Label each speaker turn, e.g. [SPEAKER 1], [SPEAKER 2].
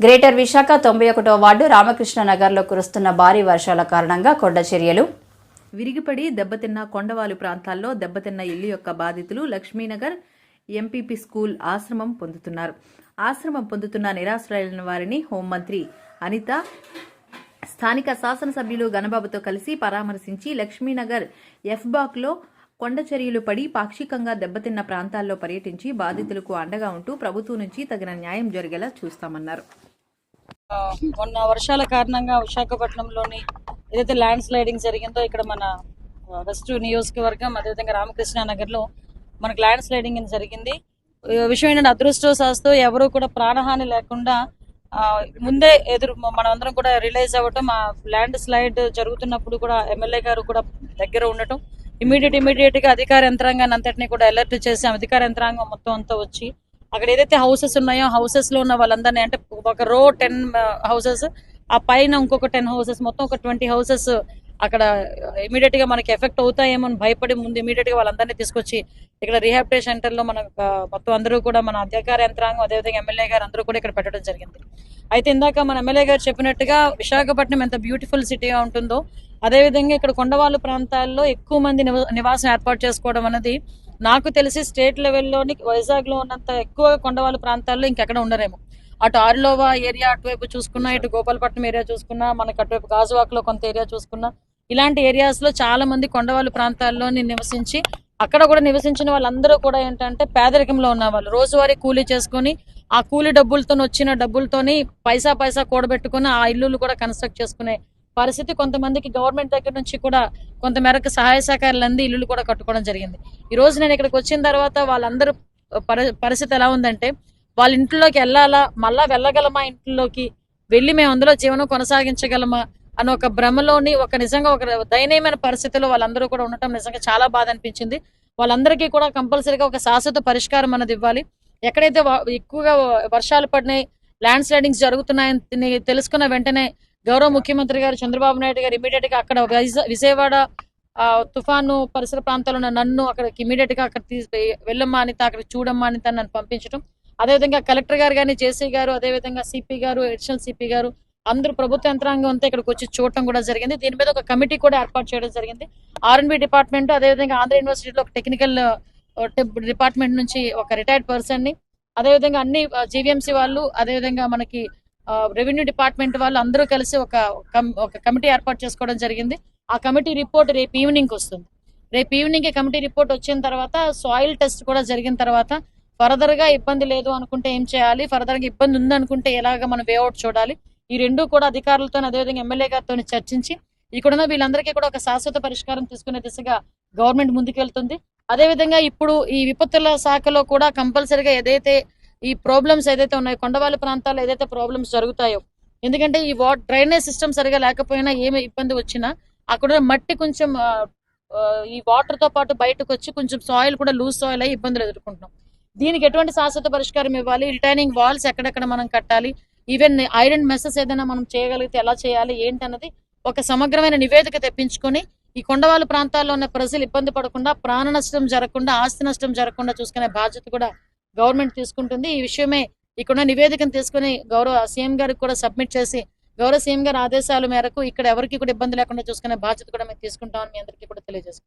[SPEAKER 1] Greater Visakha తొంభై ఒకటో ward Ramakrishna నగర్లో కురుస్తున్న భారీ వర్షాల కారణంగా కొండ చర్యలు.
[SPEAKER 2] విరిగిపడి దెబ్బతిన్న కొండవాలు ప్రాంతాల్లో దెబ్బతిన్న ఇల్లు యొక్క బాధితులు లక్ష్మీనగర్ ఎంపీపీ స్కూల్ ఆశ్రమం పొందుతున్నారు. ఆశ్రమం పొందుతున్న నిరాశ్రయులైన వారిని హోంమంత్రి అనిత స్థానిక శాసనసభ్యులు గణబాబుతో కలిసి పరామర్శించి లక్ష్మీనగర్ ఎఫ్లో కొండ చర్యలు పడి పాక్షికంగా దెబ్బతిన్న ప్రాంతాల్లో పర్యటించి బాధితులకు అండగా ఉంటూ ప్రభుత్వం నుంచి తగిన న్యాయం జరిగేలా చూస్తామన్నారు.
[SPEAKER 3] ఆ, మొన్న వర్షాల కారణంగా విశాఖపట్నంలోని ఏదైతే ల్యాండ్ స్లైడింగ్ జరిగిందో ఇక్కడ మన వెస్ట్ నియోజకవర్గం అదేవిధంగా రామకృష్ణ నగర్లో మనకు ల్యాండ్ స్లైడింగ్ జరిగింది. విషయం ఏంటంటే అదృష్టవశాస్తు ఎవరు కూడా ప్రాణహాని లేకుండా ఆ, ముందే ఎదురు మనమందరం కూడా రిలైజ్ అవ్వటం ఆ ల్యాండ్ స్లైడ్ జరుగుతున్నప్పుడు కూడా ఎమ్మెల్యే గారు కూడా దగ్గర ఉండటం ఇమీడియట్ ఇమీడియట్గా అధికార యంత్రాంగాన్ని అంతటిని కూడా అలర్ట్ చేసి అధికార యంత్రాంగం మొత్తం అంతా వచ్చి అక్కడ ఏదైతే హౌసెస్ ఉన్నాయో హౌసెస్లో ఉన్న వాళ్ళందరినీ అంటే ఒక రో టెన్ హౌసెస్ ఆ పైన ఇంకొక టెన్ హౌసెస్ మొత్తం ఒక ట్వంటీ హౌసెస్ అక్కడ ఇమీడియట్గా మనకి ఎఫెక్ట్ అవుతాయేమో అని భయపడి ముందు ఇమీడియట్గా వాళ్ళందరినీ తీసుకొచ్చి ఇక్కడ రీహాబిటేషన్ సెంటర్లో మన మొత్తం అందరూ కూడా మన అధికార యంత్రాంగం అదేవిధంగా ఎమ్మెల్యే గారు అందరూ కూడా ఇక్కడ పెట్టడం జరిగింది. అయితే ఇందాక మన ఎమ్మెల్యే గారు చెప్పినట్టుగా విశాఖపట్నం ఎంత బ్యూటిఫుల్ సిటీగా ఉంటుందో అదేవిధంగా ఇక్కడ కొండవాళ్ళు ప్రాంతాల్లో ఎక్కువ మంది నివాసం ఏర్పాటు చేసుకోవడం అనేది నాకు తెలిసి స్టేట్ లెవెల్లోని వైజాగ్లో ఉన్నంత ఎక్కువ కొండవాళ్ళ ప్రాంతాల్లో ఇంకెక్కడ ఉండరేమో. అటు ఆర్లోవా ఏరియా అటువైపు చూసుకున్నా ఇటు గోపాలపట్నం ఏరియా చూసుకున్నా మనకు అటువైపు గాజువాక్లో కొంత ఏరియా చూసుకున్నా ఇలాంటి ఏరియాస్లో చాలా మంది కొండవాళ్ళు ప్రాంతాల్లోని నివసించి అక్కడ కూడా నివసించిన వాళ్ళందరూ కూడా ఏంటంటే పేదరికంలో ఉన్న వాళ్ళు రోజువారీ కూలీ చేసుకొని ఆ కూలీ డబ్బులతో వచ్చిన డబ్బులతోని పైసా పైసా కూడబెట్టుకుని ఆ ఇల్లులు కూడా కన్స్ట్రక్ట్ చేసుకునే పరిస్థితి కొంతమందికి గవర్నమెంట్ దగ్గర నుంచి కూడా కొంత మేరకు సహాయ సహకారాలు అంది ఇల్లులు కూడా కట్టుకోవడం జరిగింది. ఈ రోజు నేను ఇక్కడికి వచ్చిన తర్వాత వాళ్ళందరూ పరి- పరిస్థితి ఎలా ఉందంటే వాళ్ళ ఇంట్లోకి వెళ్ళాలా మళ్ళా వెళ్ళగలమా ఇంట్లోకి వెళ్ళి మేము అందులో జీవనం కొనసాగించగలమా అని ఒక భ్రమలోని ఒక నిజంగా ఒక దయనీయమైన పరిస్థితిలో వాళ్ళందరూ కూడా ఉండటం నిజంగా చాలా బాధ అనిపించింది. వాళ్ళందరికీ కూడా కంపల్సరీగా ఒక శాశ్వత పరిష్కారం అనేది ఇవ్వాలి. ఎక్కడైతే ఎక్కువగా వర్షాలు పడినాయి ల్యాండ్ స్లైడింగ్స్ జరుగుతున్నాయని తెలుసుకున్న వెంటనే గౌరవ ముఖ్యమంత్రి గారు చంద్రబాబు నాయుడు గారు ఇమీడియట్గా అక్కడ విజయవాడ తుఫాను పరిసర ప్రాంతాల్లో ఉన్న నన్ను అక్కడికి ఇమీడియట్గా అక్కడ తీసి వెళ్ళమ్మా అని అక్కడ చూడమ్మా అనిత నన్ను పంపించడం అదేవిధంగా కలెక్టర్ గారు కానీ జేసీ గారు అదేవిధంగా సిపి గారు అడిషనల్ సిపి గారు అందరూ ప్రభుత్వ యంత్రాంగం అంతా ఇక్కడికి వచ్చి చూడటం కూడా జరిగింది. దీని మీద ఒక కమిటీ కూడా ఏర్పాటు చేయడం జరిగింది. ఆర్ఎన్బి డిపార్ట్మెంట్ అదేవిధంగా ఆంధ్ర యూనివర్సిటీలో ఒక టెక్నికల్ డిపార్ట్మెంట్ నుంచి ఒక రిటైర్డ్ పర్సన్ని అదేవిధంగా అన్ని జీవీఎంసీ వాళ్ళు అదేవిధంగా మనకి రెవెన్యూ డిపార్ట్మెంట్ వాళ్ళు అందరూ కలిసి ఒక ఒక కమిటీ ఏర్పాటు చేసుకోవడం జరిగింది. ఆ కమిటీ రిపోర్ట్ రేపు ఈవినింగ్కి వస్తుంది. రేపు ఈవినింగ్ కమిటీ రిపోర్ట్ వచ్చిన తర్వాత సాయిల్ టెస్ట్ కూడా జరిగిన తర్వాత ఫర్దర్గా ఇబ్బంది లేదు అనుకుంటే ఏం చేయాలి? ఫర్దర్గా ఇబ్బంది ఉందనుకుంటే ఎలాగ మనం వేఅవుట్ చూడాలి? ఈ రెండు కూడా అధికారులతో అదేవిధంగా ఎమ్మెల్యే గారితో చర్చించి ఇక్కడున్న వీళ్ళందరికీ కూడా ఒక శాశ్వత పరిష్కారం తీసుకునే దిశగా గవర్నమెంట్ ముందుకెళ్తుంది. అదేవిధంగా ఇప్పుడు ఈ విపత్తుల శాఖలో కూడా కంపల్సరిగా ఏదైతే ఈ ప్రాబ్లమ్స్ ఏదైతే ఉన్నాయో కొండవాళ్ళ ప్రాంతాల్లో ఏదైతే ప్రాబ్లమ్స్ జరుగుతాయో ఎందుకంటే ఈ వాటర్ డ్రైనేజ్ సిస్టమ్ సరిగా లేకపోయినా ఏమి ఇబ్బంది వచ్చినా అక్కడ మట్టి కొంచెం ఈ వాటర్తో పాటు బయటకు వచ్చి కొంచెం సాయిల్ కూడా లూజ్ సాయిల్ అయ్యి ఇబ్బందులు ఎదుర్కొంటున్నాం. దీనికి ఎటువంటి శాశ్వత పరిష్కారం ఇవ్వాలి? రిటైనింగ్ వాల్స్ ఎక్కడెక్కడ మనం కట్టాలి? ఈవెన్ ఐరన్ మెసెస్ ఏదైనా మనం చేయగలిగితే ఎలా చేయాలి ఏంటన్నది ఒక సమగ్రమైన నివేదిక తెప్పించుకొని ఈ కొండవాళ్ళ ప్రాంతాల్లో ఉన్న ప్రజలు ఇబ్బంది పడకుండా ప్రాణ నష్టం జరగకుండా ఆస్తి నష్టం జరగకుండా చూసుకునే బాధ్యత కూడా గవర్నమెంట్ తీసుకుంటుంది. ఈ విషయమే ఇక్కడ నివేదికను తీసుకుని గౌరవ సీఎం గారికి కూడా సబ్మిట్ చేసి గౌరవ సీఎం గారి ఆదేశాల మేరకు ఇక్కడ ఎవరికి కూడా ఇబ్బంది లేకుండా చూసుకునే బాధ్యత కూడా మేము తీసుకుంటామని మీ అందరికీ కూడా తెలియజేస్తాం